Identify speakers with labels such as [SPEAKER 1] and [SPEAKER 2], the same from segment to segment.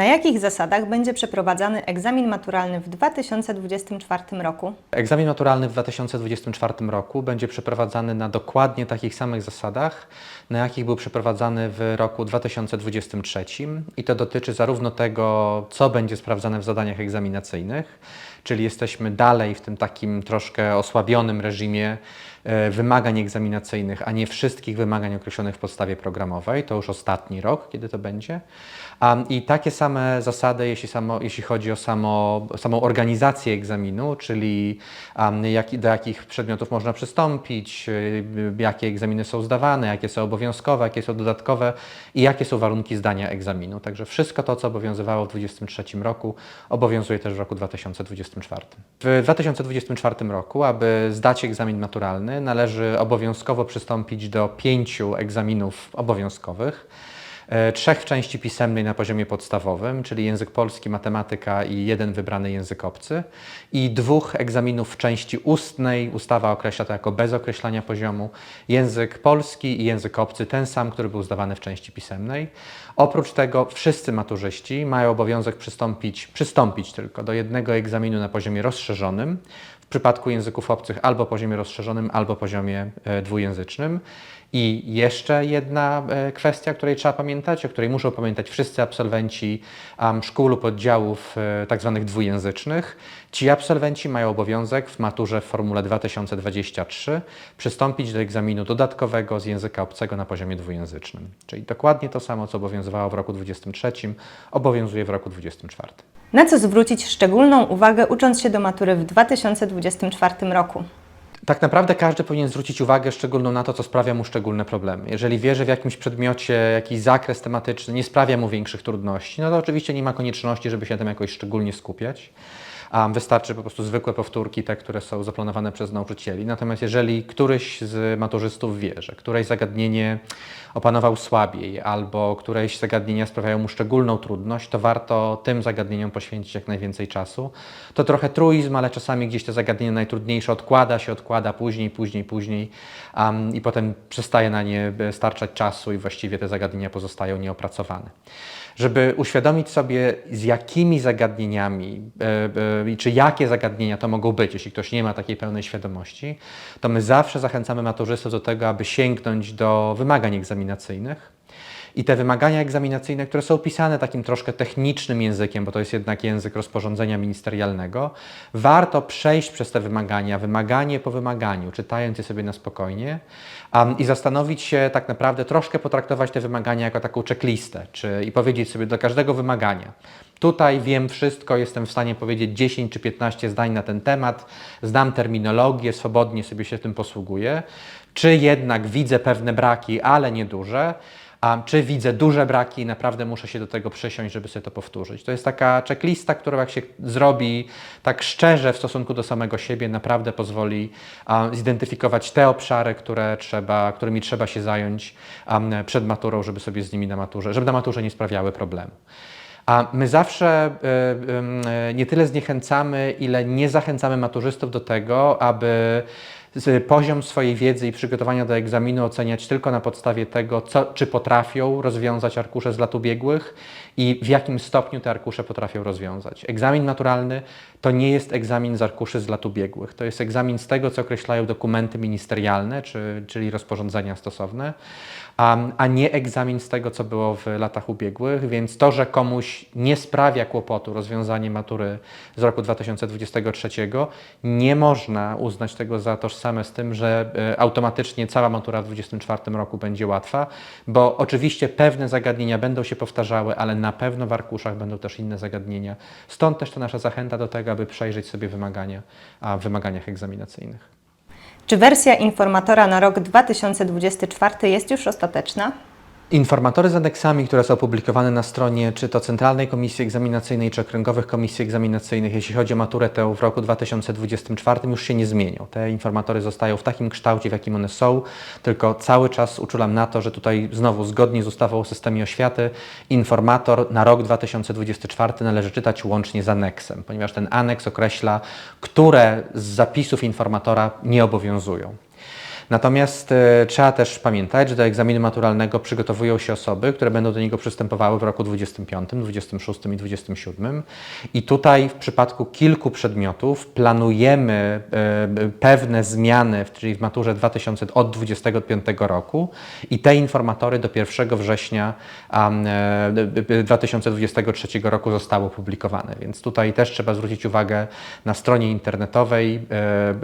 [SPEAKER 1] Na jakich zasadach będzie przeprowadzany egzamin maturalny w 2024 roku?
[SPEAKER 2] Egzamin maturalny w 2024 roku będzie przeprowadzany na dokładnie takich samych zasadach, na jakich był przeprowadzany w roku 2023 i to dotyczy zarówno tego, co będzie sprawdzane w zadaniach egzaminacyjnych, czyli jesteśmy dalej w tym takim troszkę osłabionym reżimie e, wymagań egzaminacyjnych, a nie wszystkich wymagań określonych w podstawie programowej. To już ostatni rok, kiedy to będzie. I takie same zasady, jeśli, samo, jeśli chodzi o samo, samą organizację egzaminu, czyli jak, do jakich przedmiotów można przystąpić, y, jakie egzaminy są zdawane, jakie są obowiązkowe, jakie są dodatkowe i jakie są warunki zdania egzaminu. Także wszystko to, co obowiązywało w 2023 roku, obowiązuje też w roku 2024. W 2024 roku, aby zdać egzamin maturalny, należy obowiązkowo przystąpić do pięciu egzaminów obowiązkowych. E, Trzech części pisemnej na poziomie podstawowym, czyli język polski, matematyka i jeden wybrany język obcy, i dwóch egzaminów w części ustnej. Ustawa określa to jako bez określania poziomu. Język polski i język obcy, ten sam, który był zdawany w części pisemnej. Oprócz tego wszyscy maturzyści mają obowiązek przystąpić, przystąpić tylko do jednego egzaminu na poziomie rozszerzonym, przypadku języków obcych albo poziomie rozszerzonym, albo poziomie e, dwujęzycznym. I jeszcze jedna e, kwestia, której trzeba pamiętać, o której muszą pamiętać wszyscy absolwenci szkół lub oddziałów e, tak zwanych dwujęzycznych. Ci absolwenci mają obowiązek w maturze w Formule 2023 przystąpić do egzaminu dodatkowego z języka obcego na poziomie dwujęzycznym. Czyli dokładnie to samo, co obowiązywało w roku 2023, obowiązuje w roku 2024.
[SPEAKER 1] Na co zwrócić szczególną uwagę ucząc się do matury w 2024 roku?
[SPEAKER 2] Tak naprawdę każdy powinien zwrócić uwagę szczególną na to, co sprawia mu szczególne problemy. Jeżeli wie, że w jakimś przedmiocie jakiś zakres tematyczny nie sprawia mu większych trudności, no to oczywiście nie ma konieczności, żeby się na tym jakoś szczególnie skupiać. Wystarczy po prostu zwykłe powtórki, te, które są zaplanowane przez nauczycieli. Natomiast jeżeli któryś z maturzystów wie, że któreś zagadnienie opanował słabiej albo któreś zagadnienia sprawiają mu szczególną trudność, to warto tym zagadnieniom poświęcić jak najwięcej czasu. To trochę truizm, ale czasami gdzieś te zagadnienia najtrudniejsze odkłada się, odkłada później, później, później um, i potem przestaje na nie starczać czasu i właściwie te zagadnienia pozostają nieopracowane żeby uświadomić sobie, z jakimi zagadnieniami, e, e, czy jakie zagadnienia to mogą być, jeśli ktoś nie ma takiej pełnej świadomości, to my zawsze zachęcamy maturzystów do tego, aby sięgnąć do wymagań egzaminacyjnych. I te wymagania egzaminacyjne, które są pisane takim troszkę technicznym językiem, bo to jest jednak język rozporządzenia ministerialnego, warto przejść przez te wymagania, wymaganie po wymaganiu, czytając je sobie na spokojnie um, i zastanowić się tak naprawdę, troszkę potraktować te wymagania jako taką checklistę czy, i powiedzieć sobie do każdego wymagania. Tutaj wiem wszystko, jestem w stanie powiedzieć 10 czy 15 zdań na ten temat, znam terminologię, swobodnie sobie się tym posługuję. Czy jednak widzę pewne braki, ale nieduże, czy widzę duże braki i naprawdę muszę się do tego przysiąść, żeby sobie to powtórzyć. To jest taka checklista, która jak się zrobi tak szczerze w stosunku do samego siebie, naprawdę pozwoli um, zidentyfikować te obszary, które trzeba, którymi trzeba się zająć um, przed maturą, żeby sobie z nimi na maturze, żeby na maturze nie sprawiały problemu. A my zawsze y, y, nie tyle zniechęcamy, ile nie zachęcamy maturzystów do tego, aby poziom swojej wiedzy i przygotowania do egzaminu oceniać tylko na podstawie tego, co, czy potrafią rozwiązać arkusze z lat ubiegłych i w jakim stopniu te arkusze potrafią rozwiązać. Egzamin naturalny to nie jest egzamin z arkuszy z lat ubiegłych. To jest egzamin z tego, co określają dokumenty ministerialne, czy, czyli rozporządzenia stosowne, a, a nie egzamin z tego, co było w latach ubiegłych. Więc to, że komuś nie sprawia kłopotu rozwiązanie matury z roku 2023, nie można uznać tego za tożsame z tym, że e, automatycznie cała matura w 2024 roku będzie łatwa, bo oczywiście pewne zagadnienia będą się powtarzały, ale na pewno w arkuszach będą też inne zagadnienia. Stąd też to nasza zachęta do tego, aby przejrzeć sobie wymagania a, w wymaganiach egzaminacyjnych.
[SPEAKER 1] Czy wersja informatora na rok 2024 jest już ostateczna?
[SPEAKER 2] Informatory z aneksami, które są opublikowane na stronie czy to Centralnej Komisji Egzaminacyjnej, czy Okręgowych Komisji Egzaminacyjnych, jeśli chodzi o maturę tę w roku 2024, już się nie zmienią. Te informatory zostają w takim kształcie, w jakim one są, tylko cały czas uczulam na to, że tutaj znowu zgodnie z ustawą o systemie oświaty informator na rok 2024 należy czytać łącznie z aneksem, ponieważ ten aneks określa, które z zapisów informatora nie obowiązują. Natomiast e, trzeba też pamiętać, że do egzaminu maturalnego przygotowują się osoby, które będą do niego przystępowały w roku 25, 26 i 27. I tutaj w przypadku kilku przedmiotów planujemy e, pewne zmiany, czyli w maturze 2000, od 25 roku i te informatory do 1 września am, e, 2023 roku zostały opublikowane. Więc tutaj też trzeba zwrócić uwagę na stronie internetowej,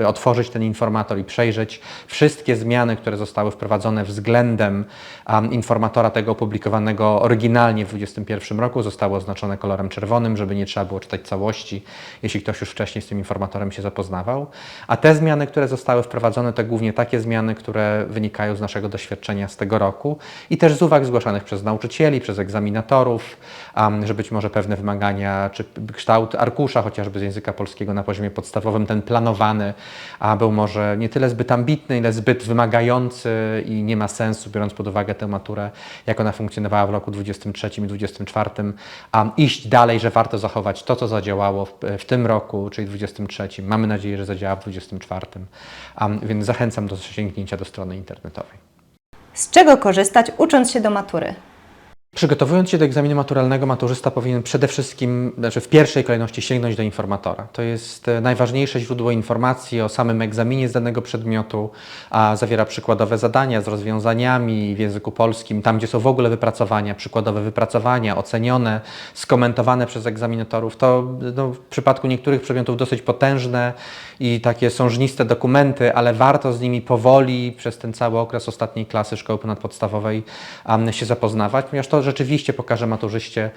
[SPEAKER 2] otworzyć ten informator i przejrzeć wszystkie zmiany, które zostały wprowadzone względem am, informatora tego opublikowanego oryginalnie w 2021 roku, zostały oznaczone kolorem czerwonym, żeby nie trzeba było czytać całości, jeśli ktoś już wcześniej z tym informatorem się zapoznawał. A te zmiany, które zostały wprowadzone, to głównie takie zmiany, które wynikają z naszego doświadczenia z tego roku i też z uwag zgłaszanych przez nauczycieli, przez egzaminatorów, am, że być może pewne wymagania, czy kształt arkusza chociażby z języka polskiego na poziomie podstawowym, ten planowany, a był może nie tyle zbyt ambitny, ile zbyt wymagający i nie ma sensu, biorąc pod uwagę tę maturę, jak ona funkcjonowała w roku 23 i 24, a iść dalej, że warto zachować to, co zadziałało w, w tym roku, czyli 23. Mamy nadzieję, że zadziała w 24. Um, więc zachęcam do sięgnięcia do strony internetowej.
[SPEAKER 1] Z czego korzystać ucząc się do matury?
[SPEAKER 2] Przygotowując się do egzaminu maturalnego, maturzysta powinien przede wszystkim, znaczy w pierwszej kolejności sięgnąć do informatora. To jest e, najważniejsze źródło informacji o samym egzaminie z danego przedmiotu, a zawiera przykładowe zadania z rozwiązaniami w języku polskim, tam gdzie są w ogóle wypracowania, przykładowe wypracowania, ocenione, skomentowane przez egzaminatorów. To no, w przypadku niektórych przedmiotów dosyć potężne i takie sążniste dokumenty, ale warto z nimi powoli przez ten cały okres ostatniej klasy szkoły ponadpodstawowej się zapoznawać, ponieważ to rzeczywiście pokaże maturzyście,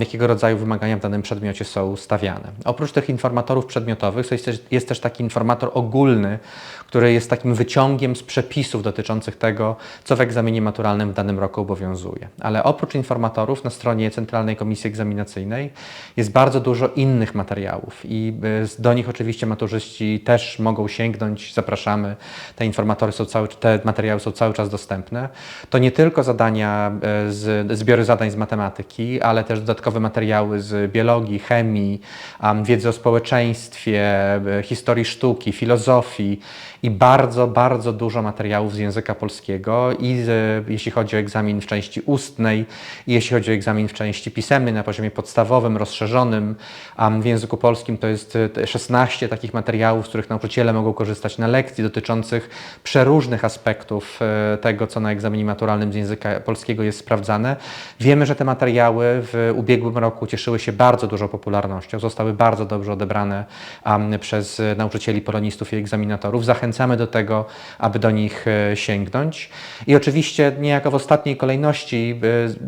[SPEAKER 2] jakiego rodzaju wymagania w danym przedmiocie są stawiane. Oprócz tych informatorów przedmiotowych jest też, jest też taki informator ogólny, który jest takim wyciągiem z przepisów dotyczących tego, co w egzaminie maturalnym w danym roku obowiązuje. Ale oprócz informatorów na stronie Centralnej Komisji Egzaminacyjnej jest bardzo dużo innych materiałów i y, do nich oczywiście maturzyści też mogą sięgnąć, zapraszamy. Te informatory są cały, te materiały są cały czas dostępne. To nie tylko zadania, y, z, zbiory zadań z matematyki, ale też dodatkowe materiały z biologii, chemii, wiedzy o społeczeństwie, y, historii sztuki, filozofii i bardzo, bardzo dużo materiałów z języka polskiego i z, jeśli chodzi o egzamin w części ustnej, i jeśli chodzi o egzamin w części pisemnej na poziomie podstawowym, rozszerzonym. Um, w języku polskim to jest e, 16 takich materiałów, z których nauczyciele mogą korzystać na lekcji dotyczących przeróżnych aspektów e, tego, co na egzaminie maturalnym z języka polskiego jest sprawdzane. Wiemy, że te materiały w ubiegłym roku cieszyły się bardzo dużą popularnością, zostały bardzo dobrze odebrane przez e, nauczycieli, polonistów i egzaminatorów. Zachęcamy do tego, aby do nich e, sięgnąć. I oczywiście niejako w ostatniej kolejności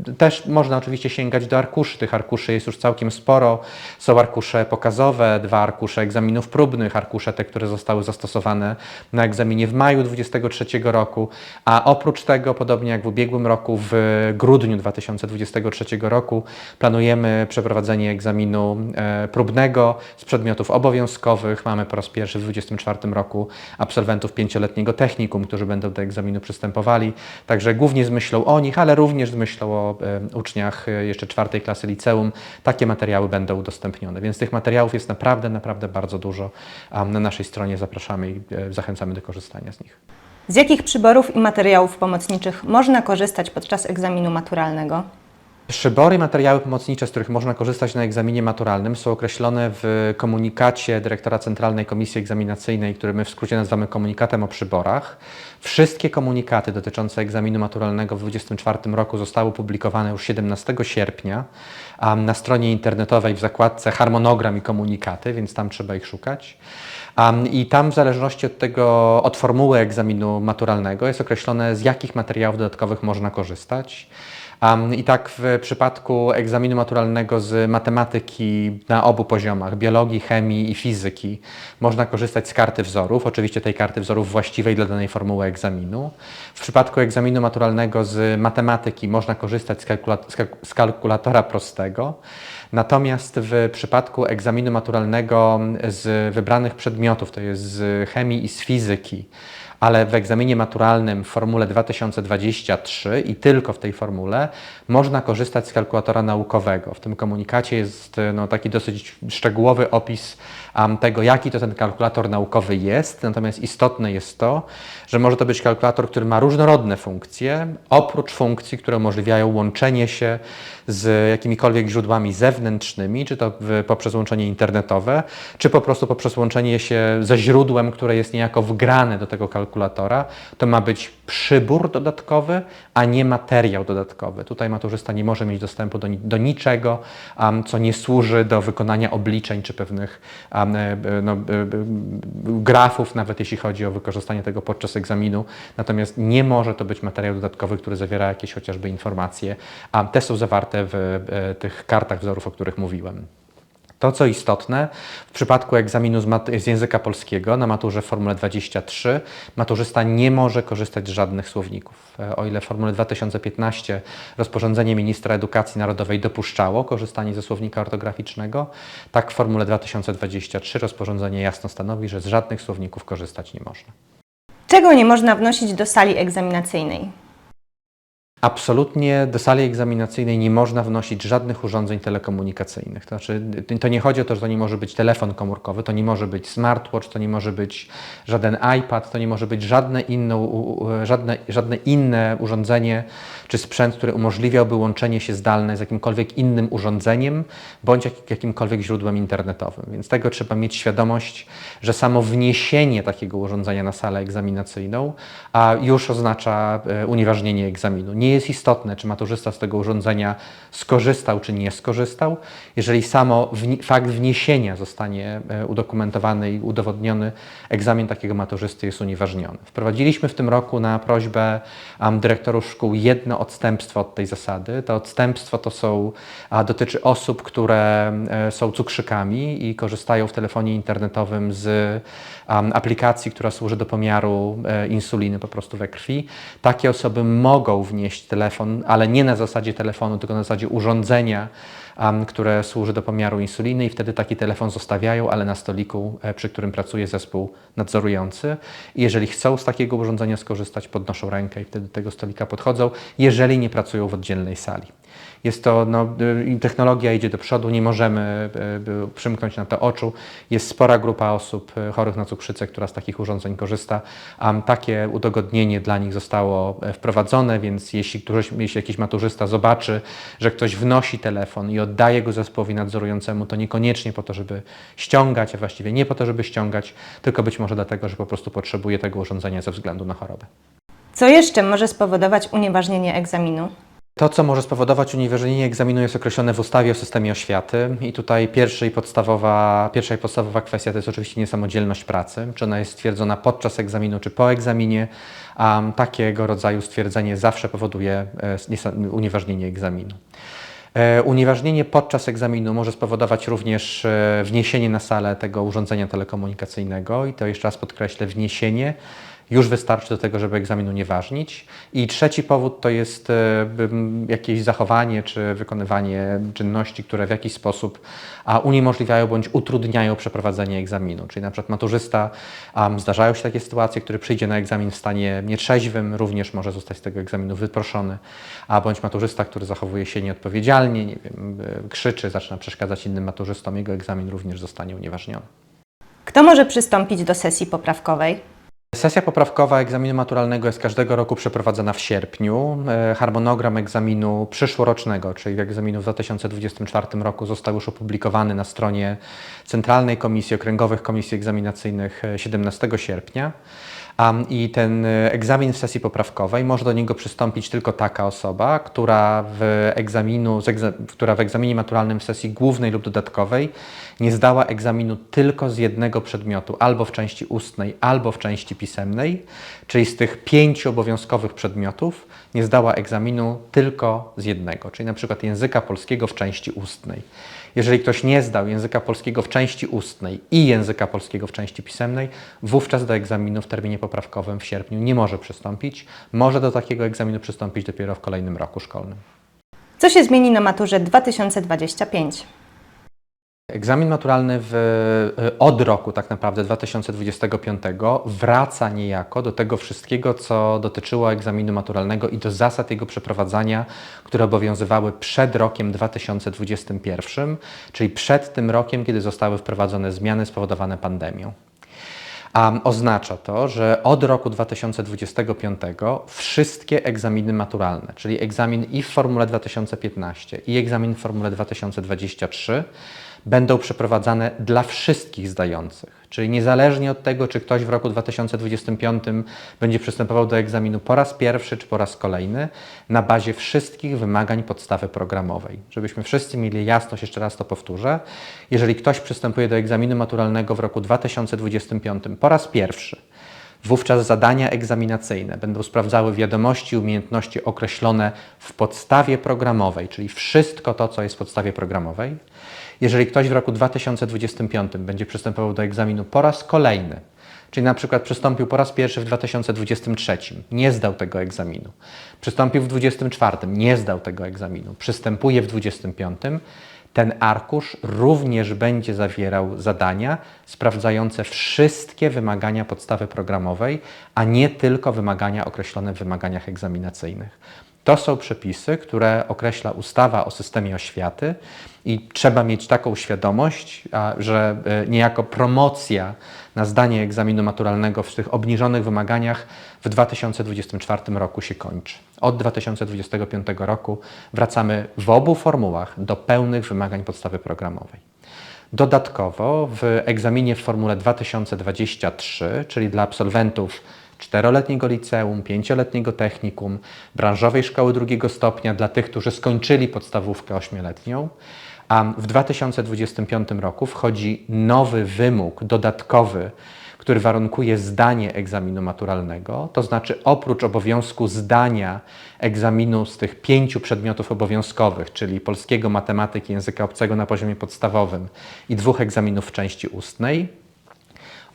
[SPEAKER 2] e, też można oczywiście sięgać do arkuszy. Tych arkuszy jest już całkiem sporo. Są arkusze pokazowe, dwa arkusze egzaminów próbnych, arkusze te, które zostały zastosowane na egzaminie w maju 2023 roku, a oprócz tego, podobnie jak w ubiegłym roku, w grudniu 2023 roku planujemy przeprowadzenie egzaminu e, próbnego z przedmiotów obowiązkowych. Mamy po raz pierwszy w 2024 roku absolwentów pięcioletniego technikum, którzy będą do egzaminu przystępowali. Także głównie z myślą o nich, ale również z myślą o e, uczniach e, jeszcze czwartej klasy liceum. Takie materiały będą udostępnione. Więc tych materiałów jest naprawdę, naprawdę bardzo dużo. Na naszej stronie zapraszamy i e, zachęcamy do korzystania z nich.
[SPEAKER 1] Z jakich przyborów i materiałów pomocniczych można korzystać podczas egzaminu maturalnego?
[SPEAKER 2] Przybory i materiały pomocnicze, z których można korzystać na egzaminie maturalnym, są określone w komunikacie dyrektora Centralnej Komisji Egzaminacyjnej, który my w skrócie nazywamy komunikatem o przyborach. Wszystkie komunikaty dotyczące egzaminu maturalnego w 2024 roku zostały opublikowane już 17 sierpnia na stronie internetowej w zakładce harmonogram i komunikaty, więc tam trzeba ich szukać. I tam w zależności od tego, od formuły egzaminu maturalnego jest określone, z jakich materiałów dodatkowych można korzystać. I tak w przypadku egzaminu maturalnego z matematyki na obu poziomach, biologii, chemii i fizyki, można korzystać z karty wzorów, oczywiście tej karty wzorów właściwej dla danej formuły egzaminu. W przypadku egzaminu maturalnego z matematyki można korzystać z, kalkula- z kalk- z kalkulatora prostego. Natomiast w przypadku egzaminu maturalnego z wybranych przedmiotów, to jest z chemii i z fizyki, ale w egzaminie maturalnym w formule 2023 i tylko w tej formule można korzystać z kalkulatora naukowego. W tym komunikacie jest no, taki dosyć szczegółowy opis am, tego, jaki to ten kalkulator naukowy jest. Natomiast istotne jest to, że może to być kalkulator, który ma różnorodne funkcje, oprócz funkcji, które umożliwiają łączenie się z jakimikolwiek źródłami zewnętrznymi, czy to poprzez łączenie internetowe, czy po prostu poprzez łączenie się ze źródłem, które jest niejako wgrane do tego kalkulatora. To ma być przybór dodatkowy, a nie materiał dodatkowy. Tutaj maturzysta nie może mieć dostępu do, do niczego, am, co nie służy do wykonania obliczeń czy pewnych e, no, grafów, nawet jeśli chodzi o wykorzystanie tego podczas egzaminu. Natomiast nie może to być materiał dodatkowy, który zawiera jakieś chociażby informacje, a te są zawarte w e, tych kartach wzorów, o których mówiłem. To, co istotne, w przypadku egzaminu z, z języka polskiego na maturze w Formule 23 maturzysta nie może korzystać z żadnych słowników. E, O ile w Formule 2015 rozporządzenie ministra edukacji narodowej dopuszczało korzystanie ze słownika ortograficznego, tak w Formule 2023 rozporządzenie jasno stanowi, że z żadnych słowników korzystać nie można.
[SPEAKER 1] Czego nie można wnosić do sali egzaminacyjnej?
[SPEAKER 2] Absolutnie do sali egzaminacyjnej nie można wnosić żadnych urządzeń telekomunikacyjnych. To znaczy, to nie chodzi o to, że to nie może być telefon komórkowy, to nie może być smartwatch, to nie może być żaden iPad, to nie może być żadne inne, żadne, żadne inne urządzenie czy sprzęt, który umożliwiałby łączenie się zdalne z jakimkolwiek innym urządzeniem bądź jak, jakimkolwiek źródłem internetowym. Więc tego trzeba mieć świadomość, że samo wniesienie takiego urządzenia na salę egzaminacyjną a już oznacza e, unieważnienie egzaminu. Nie jest istotne, czy maturzysta z tego urządzenia skorzystał, czy nie skorzystał. Jeżeli samo fakt wniesienia zostanie e, udokumentowany i udowodniony, egzamin takiego maturzysty jest unieważniony. Wprowadziliśmy w tym roku na prośbę dyrektorów szkół jedno odstępstwo od tej zasady. To odstępstwo to są, a, dotyczy osób, które e, są cukrzykami i korzystają w telefonie internetowym z aplikacji, która służy do pomiaru e, insuliny po prostu we krwi. Takie osoby mogą wnieść telefon, ale nie na zasadzie telefonu, tylko na zasadzie urządzenia, które służy do pomiaru insuliny i wtedy taki telefon zostawiają, ale na stoliku, e, przy którym pracuje zespół nadzorujący. I jeżeli chcą z takiego urządzenia skorzystać, podnoszą rękę i wtedy do tego stolika podchodzą, jeżeli nie pracują w oddzielnej sali. Jest to, no, y, technologia idzie do przodu, nie możemy y, y, przymknąć na to oczu. Jest spora grupa osób chorych na cukrzycę, która z takich urządzeń korzysta. A takie udogodnienie dla nich zostało e, wprowadzone, więc jeśli, któryś, jeśli jakiś maturzysta zobaczy, że ktoś wnosi telefon i oddaje go zespołowi nadzorującemu, to niekoniecznie po to, żeby ściągać, a właściwie nie po to, żeby ściągać, tylko być może dlatego, że po prostu potrzebuje tego urządzenia ze względu na chorobę.
[SPEAKER 1] Co jeszcze może spowodować unieważnienie egzaminu?
[SPEAKER 2] To, co może spowodować unieważnienie egzaminu jest określone w ustawie o systemie oświaty i tutaj pierwsza i podstawowa, pierwsza i podstawowa kwestia to jest oczywiście niesamodzielność pracy, czy ona jest stwierdzona podczas egzaminu, czy po egzaminie. A takiego rodzaju stwierdzenie zawsze powoduje e, unieważnienie egzaminu. E, Unieważnienie podczas egzaminu może spowodować również e, wniesienie na salę tego urządzenia telekomunikacyjnego i to jeszcze raz podkreślę, wniesienie już wystarczy do tego, żeby egzamin unieważnić. I trzeci powód to jest e, jakieś zachowanie czy wykonywanie czynności, które w jakiś sposób uniemożliwiają bądź utrudniają przeprowadzenie egzaminu. Czyli na przykład maturzysta, zdarzają się takie sytuacje, który przyjdzie na egzamin w stanie nietrzeźwym, również może zostać z tego egzaminu wyproszony, a bądź maturzysta, który zachowuje się nieodpowiedzialnie, nie wiem, e, krzyczy, zaczyna przeszkadzać innym maturzystom, jego egzamin również zostanie unieważniony.
[SPEAKER 1] Kto może przystąpić do sesji poprawkowej?
[SPEAKER 2] Sesja poprawkowa egzaminu maturalnego jest każdego roku przeprowadzana w sierpniu. E, Harmonogram egzaminu przyszłorocznego, czyli egzaminu w 2024 roku został już opublikowany na stronie Centralnej Komisji Okręgowych Komisji Egzaminacyjnych e, 17 sierpnia. I ten e, egzamin w sesji poprawkowej może do niego przystąpić tylko taka osoba, która w, egzaminu, która w egzaminie maturalnym w sesji głównej lub dodatkowej nie zdała egzaminu tylko z jednego przedmiotu, albo w części ustnej, albo w części pisemnej, czyli z tych pięciu obowiązkowych przedmiotów nie zdała egzaminu tylko z jednego, czyli na przykład języka polskiego w części ustnej. Jeżeli ktoś nie zdał języka polskiego w części ustnej i języka polskiego w części pisemnej, wówczas do egzaminu w terminie poprawkowym w sierpniu nie może przystąpić. Może do takiego egzaminu przystąpić dopiero w kolejnym roku szkolnym.
[SPEAKER 1] Co się zmieni na maturze 2025?
[SPEAKER 2] Egzamin maturalny w, y, od roku tak naprawdę 2025 wraca niejako do tego wszystkiego, co dotyczyło egzaminu maturalnego i do zasad jego przeprowadzania, które obowiązywały przed rokiem 2021, czyli przed tym rokiem, kiedy zostały wprowadzone zmiany spowodowane pandemią. A oznacza to, że od roku 2025 wszystkie egzaminy maturalne, czyli egzamin i w Formule 2015 i egzamin w Formule 2023 będą przeprowadzane dla wszystkich zdających. Czyli niezależnie od tego, czy ktoś w roku 2025 będzie przystępował do egzaminu po raz pierwszy czy po raz kolejny, na bazie wszystkich wymagań podstawy programowej. Żebyśmy wszyscy mieli jasność, jeszcze raz to powtórzę. Jeżeli ktoś przystępuje do egzaminu maturalnego w roku 2025 po raz pierwszy, Wówczas zadania egzaminacyjne będą sprawdzały wiadomości i umiejętności określone w podstawie programowej, czyli wszystko to, co jest w podstawie programowej. Jeżeli ktoś w roku 2025 będzie przystępował do egzaminu po raz kolejny, czyli na przykład przystąpił po raz pierwszy w 2023, nie zdał tego egzaminu, przystąpił w 2024, nie zdał tego egzaminu, przystępuje w 2025, ten arkusz również będzie zawierał zadania sprawdzające wszystkie wymagania podstawy programowej, a nie tylko wymagania określone w wymaganiach egzaminacyjnych. To są przepisy, które określa ustawa o systemie oświaty i trzeba mieć taką świadomość, że e, niejako promocja na zdanie egzaminu maturalnego w tych obniżonych wymaganiach w 2024 roku się kończy. Od 2025 roku wracamy w obu formułach do pełnych wymagań podstawy programowej. Dodatkowo w egzaminie w formule 2023, czyli dla absolwentów czteroletniego liceum, pięcioletniego technikum, branżowej szkoły drugiego stopnia dla tych, którzy skończyli podstawówkę ośmioletnią, a w 2025 roku wchodzi nowy wymóg dodatkowy, który warunkuje zdanie egzaminu maturalnego, to znaczy oprócz obowiązku zdania egzaminu z tych pięciu przedmiotów obowiązkowych, czyli polskiego, matematyki, języka obcego na poziomie podstawowym i dwóch egzaminów w części ustnej,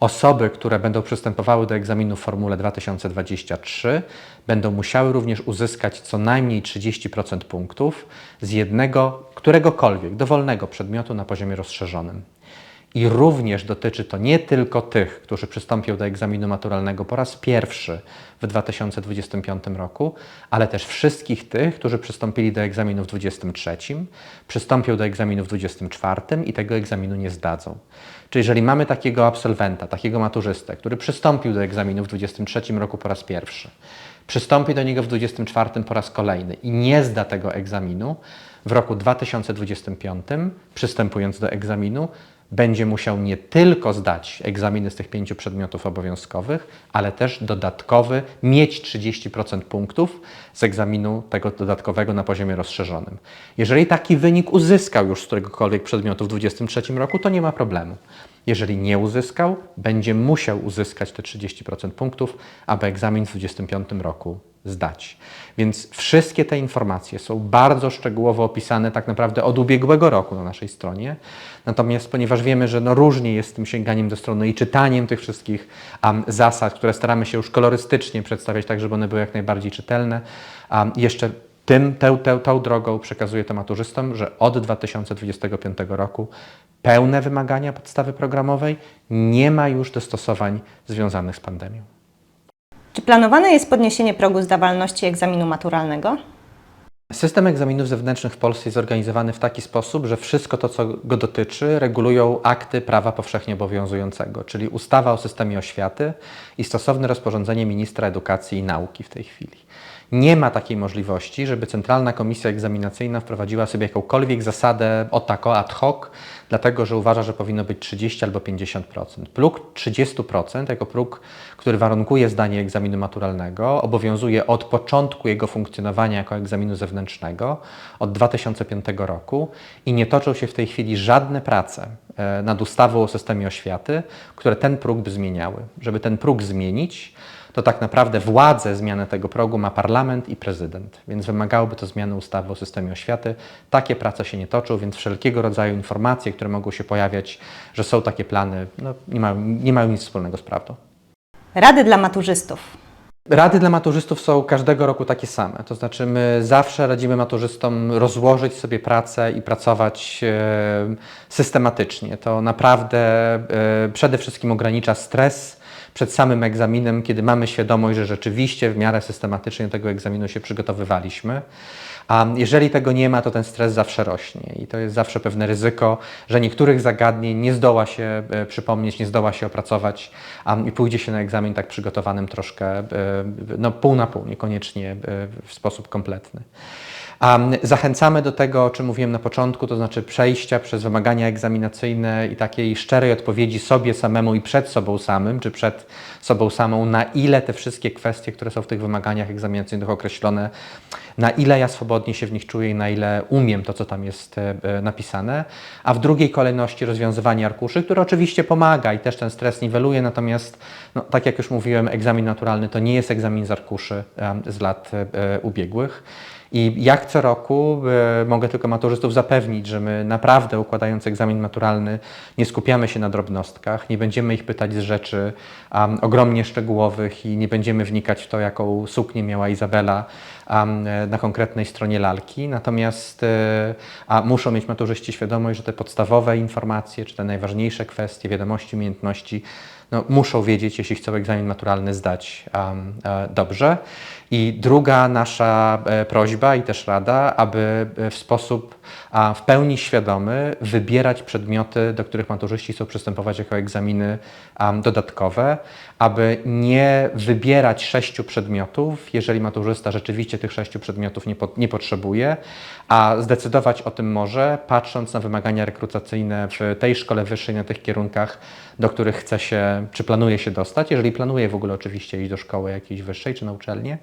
[SPEAKER 2] Osoby, które będą przystępowały do egzaminu w Formule 2023, będą musiały również uzyskać co najmniej 30% punktów z jednego, któregokolwiek dowolnego przedmiotu na poziomie rozszerzonym. I również dotyczy to nie tylko tych, którzy przystąpią do egzaminu maturalnego po raz pierwszy w 2025 roku, ale też wszystkich tych, którzy przystąpili do egzaminu w 2023, przystąpią do egzaminu w 2024 i tego egzaminu nie zdadzą. Czyli jeżeli mamy takiego absolwenta, takiego maturzystę, który przystąpił do egzaminu w 2023 roku po raz pierwszy, przystąpi do niego w 2024 po raz kolejny i nie zda tego egzaminu, w roku 2025, przystępując do egzaminu, będzie musiał nie tylko zdać egzaminy z tych pięciu przedmiotów obowiązkowych, ale też dodatkowy mieć 30% punktów z egzaminu tego dodatkowego na poziomie rozszerzonym. Jeżeli taki wynik uzyskał już z któregokolwiek przedmiotu w 2023 roku, to nie ma problemu. Jeżeli nie uzyskał, będzie musiał uzyskać te 30% punktów, aby egzamin w 2025 roku zdać. Więc wszystkie te informacje są bardzo szczegółowo opisane tak naprawdę od ubiegłego roku na naszej stronie. Natomiast ponieważ wiemy, że no różnie jest z tym sięganiem do strony i czytaniem tych wszystkich um, zasad, które staramy się już kolorystycznie przedstawiać tak, żeby one były jak najbardziej czytelne, um, jeszcze tym, tę, tę, tą drogą przekazuję to maturzystom, że od 2025 roku pełne wymagania podstawy programowej nie ma już dostosowań związanych z pandemią.
[SPEAKER 1] Czy planowane jest podniesienie progu zdawalności egzaminu maturalnego?
[SPEAKER 2] System egzaminów zewnętrznych w Polsce jest zorganizowany w taki sposób, że wszystko to, co go dotyczy, regulują akty prawa powszechnie obowiązującego, czyli ustawa o systemie oświaty i stosowne rozporządzenie ministra edukacji i nauki w tej chwili. Nie ma takiej możliwości, żeby Centralna Komisja Egzaminacyjna wprowadziła sobie jakąkolwiek zasadę o tako ad hoc, dlatego że uważa, że powinno być 30 albo 50%. Próg 30% jako próg, który warunkuje zdanie egzaminu maturalnego, obowiązuje od początku jego funkcjonowania jako egzaminu zewnętrznego, od 2005 roku i nie toczą się w tej chwili żadne prace e, nad ustawą o systemie oświaty, które ten próg by zmieniały. Żeby ten próg zmienić, to tak naprawdę władzę zmiany tego progu ma parlament i prezydent, więc wymagałoby to zmiany ustawy o systemie oświaty. Takie prace się nie toczą, więc wszelkiego rodzaju informacje, które mogą się pojawiać, że są takie plany, no, nie, mają, nie mają nic wspólnego z prawdą.
[SPEAKER 1] Rady dla maturzystów.
[SPEAKER 2] Rady dla maturzystów są każdego roku takie same. To znaczy, my zawsze radzimy maturzystom rozłożyć sobie pracę i pracować e, systematycznie. To naprawdę e, przede wszystkim ogranicza stres przed samym egzaminem, kiedy mamy świadomość, że rzeczywiście w miarę systematycznie do tego egzaminu się przygotowywaliśmy. A jeżeli tego nie ma, to ten stres zawsze rośnie i to jest zawsze pewne ryzyko, że niektórych zagadnień nie zdoła się e, przypomnieć, nie zdoła się opracować i pójdzie się na egzamin tak przygotowanym troszkę e, no, pół na pół, niekoniecznie e, w sposób kompletny. Zachęcamy do tego, o czym mówiłem na początku, to znaczy przejścia przez wymagania egzaminacyjne i takiej szczerej odpowiedzi sobie samemu i przed sobą samym, czy przed sobą samą, na ile te wszystkie kwestie, które są w tych wymaganiach egzaminacyjnych określone, na ile ja swobodnie się w nich czuję i na ile umiem to, co tam jest e, e, napisane. A w drugiej kolejności rozwiązywanie arkuszy, które oczywiście pomaga i też ten stres niweluje, natomiast, no, tak jak już mówiłem, egzamin naturalny to nie jest egzamin z arkuszy em, z lat e, ubiegłych. I jak co roku e, mogę tylko maturzystów zapewnić, że my naprawdę układając egzamin maturalny nie skupiamy się na drobnostkach, nie będziemy ich pytać z rzeczy um, ogromnie szczegółowych i nie będziemy wnikać w to, jaką suknię miała Izabela na konkretnej stronie lalki. Natomiast e, a muszą mieć maturzyści świadomość, że te podstawowe informacje, czy te najważniejsze kwestie, wiadomości, umiejętności no, muszą wiedzieć, jeśli chcą egzamin maturalny zdać um, dobrze. I druga nasza e, prośba i też rada, aby e, w sposób w pełni świadomy wybierać przedmioty, do których maturzyści chcą przystępować jako egzaminy am, dodatkowe, aby nie wybierać sześciu przedmiotów, jeżeli maturzysta rzeczywiście tych sześciu przedmiotów nie, po, nie potrzebuje, a zdecydować o tym może, patrząc na wymagania rekrutacyjne w tej szkole wyższej, na tych kierunkach, do których chce się, czy planuje się dostać, jeżeli planuje w ogóle oczywiście iść do szkoły jakiejś wyższej czy na uczelnię,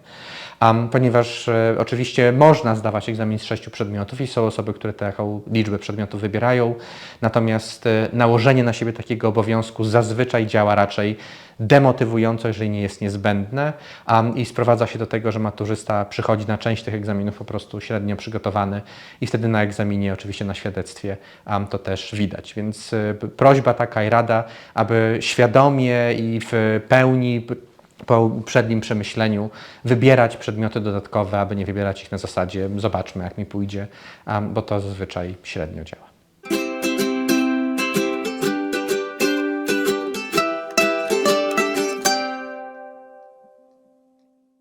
[SPEAKER 2] um, ponieważ e, oczywiście można zdawać egzamin z sześciu przedmiotów i są osoby, które taką liczbę przedmiotów wybierają, natomiast e, nałożenie na siebie takiego obowiązku zazwyczaj działa raczej demotywująco, jeżeli nie jest niezbędne. Um, i sprowadza się do tego, że maturzysta przychodzi na część tych egzaminów po prostu średnio przygotowany i wtedy na egzaminie, oczywiście na świadectwie um, to też widać. Więc y, prośba taka i rada, aby świadomie i w pełni po uprzednim przemyśleniu wybierać przedmioty dodatkowe, aby nie wybierać ich na zasadzie zobaczmy jak mi pójdzie, bo to zazwyczaj średnio działa.